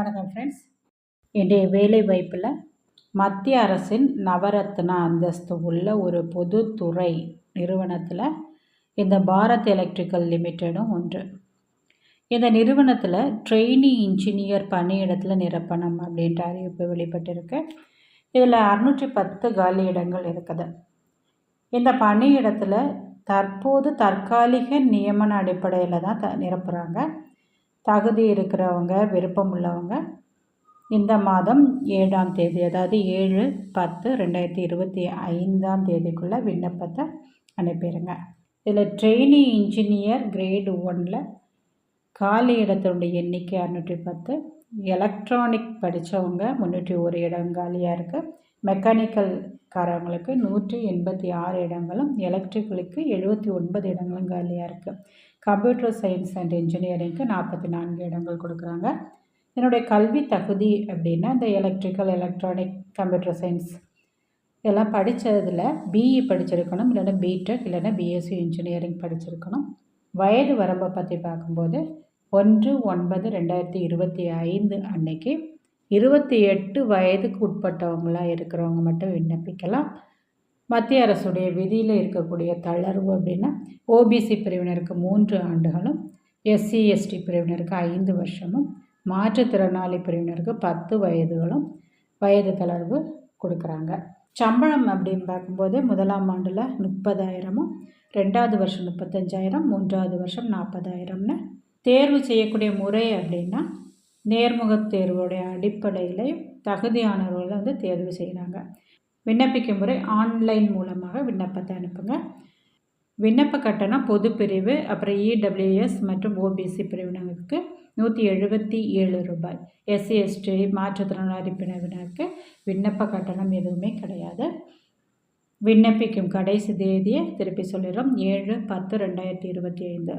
வணக்கம் ஃப்ரெண்ட்ஸ் இன்றைய வேலை வாய்ப்பில் மத்திய அரசின் நவரத்னா அந்தஸ்து உள்ள ஒரு பொதுத்துறை நிறுவனத்தில் இந்த பாரத் எலக்ட்ரிக்கல் லிமிட்டடும் ஒன்று. இந்த நிறுவனத்தில் ட்ரெயினி இன்ஜினியர் பணியிடத்தில் நிரப்பணம் அப்படின்ற அறிவிப்பு வெளிப்பட்டிருக்கு. இதில் அறுநூற்றி பத்து காலி இடங்கள் இருக்குது. இந்த பணியிடத்தில் தற்போது தற்காலிக நியமன அடிப்படையில் தான் த நிரப்புகிறாங்க தகுதி இருக்கிறவங்க விருப்பம் உள்ளவங்க இந்த மாதம் ஏழாம் தேதி அதாவது ஏழு பத்து ரெண்டாயிரத்தி இருபத்தி ஐந்தாம் தேதிக்குள்ளே விண்ணப்பத்தை அனுப்பிடுங்க. இதில் ட்ரெயினி இன்ஜினியர் கிரேடு ஒனில் காலி இடத்தினுடைய எண்ணிக்கை அறுநூற்றி பத்து எலக்ட்ரானிக் படித்தவங்க முந்நூற்றி ஒரு இடம் காலியாக இருக்குது மெக்கானிக்கல் காரவங்களுக்கு நூற்றி எண்பத்தி ஆறு இடங்களும் எலக்ட்ரிக்கலுக்கு எழுபத்தி ஒன்பது இடங்களும் காலியாக இருக்குது கம்ப்யூட்டர் சயின்ஸ் அண்ட் இன்ஜினியரிங்க்கு நாற்பத்தி நான்கு இடங்கள் கொடுக்குறாங்க. என்னுடைய கல்வி தகுதி அப்படின்னா இந்த எலக்ட்ரிக்கல் எலக்ட்ரானிக் கம்ப்யூட்டர் சயின்ஸ் இதெல்லாம் படித்ததில் பிஇ படிச்சிருக்கணும் இல்லைன்னா பிடெக் இல்லைன்னா பிஎஸ்சி இன்ஜினியரிங் படிச்சிருக்கணும். வயது வரம்பை பற்றி பார்க்கும்போது ஒன்று ஒன்பது ரெண்டாயிரத்தி இருபத்தி ஐந்து அன்னைக்கு இருபத்தி எட்டு வயதுக்கு உட்பட்டவங்களாக இருக்கிறவங்க மட்டும் விண்ணப்பிக்கலாம். மத்திய அரசுடைய விதியில் இருக்கக்கூடிய தளர்வு அப்படின்னா ஓபிசி பிரிவினருக்கு மூன்று ஆண்டுகளும் எஸ்சி எஸ்டி பிரிவினருக்கு ஐந்து வருஷமும் மாற்றுத்திறனாளி பிரிவினருக்கு பத்து வயதுகளும் வயது தளர்வு கொடுக்குறாங்க. சம்பளம் அப்படின்னு பார்க்கும்போது முதலாம் ஆண்டில் முப்பதாயிரமும் ரெண்டாவது வருஷம் முப்பத்தஞ்சாயிரம் மூன்றாவது வருஷம் நாற்பதாயிரம்னு தேர்வு செய்யக்கூடிய முறை அப்படின்னா நேர்முகத் தேர்வுடைய அடிப்படையில் தகுதியானவர்களை வந்து தேர்வு செய்கிறாங்க விண்ணப்பிக்கும் முறை ஆன்லைன் மூலமாக விண்ணப்பத்தை அனுப்புங்க. விண்ணப்ப கட்டணம் பொது பிரிவு அப்புறம் இடபிள்யூஎஸ் மற்றும் ஓபிசி பிரிவினருக்கு நூற்றி எழுபத்தி ஏழு ரூபாய். எஸ்சி எஸ்டி மாற்றுத்திறனாளி பிரிவினருக்கு விண்ணப்ப கட்டணம் எதுவுமே கிடையாது. விண்ணப்பிக்கும் கடைசி தேதியை திருப்பி சொல்லிடுறோம். ஏழு பத்து ரெண்டாயிரத்தி இருபத்தி ஐந்து.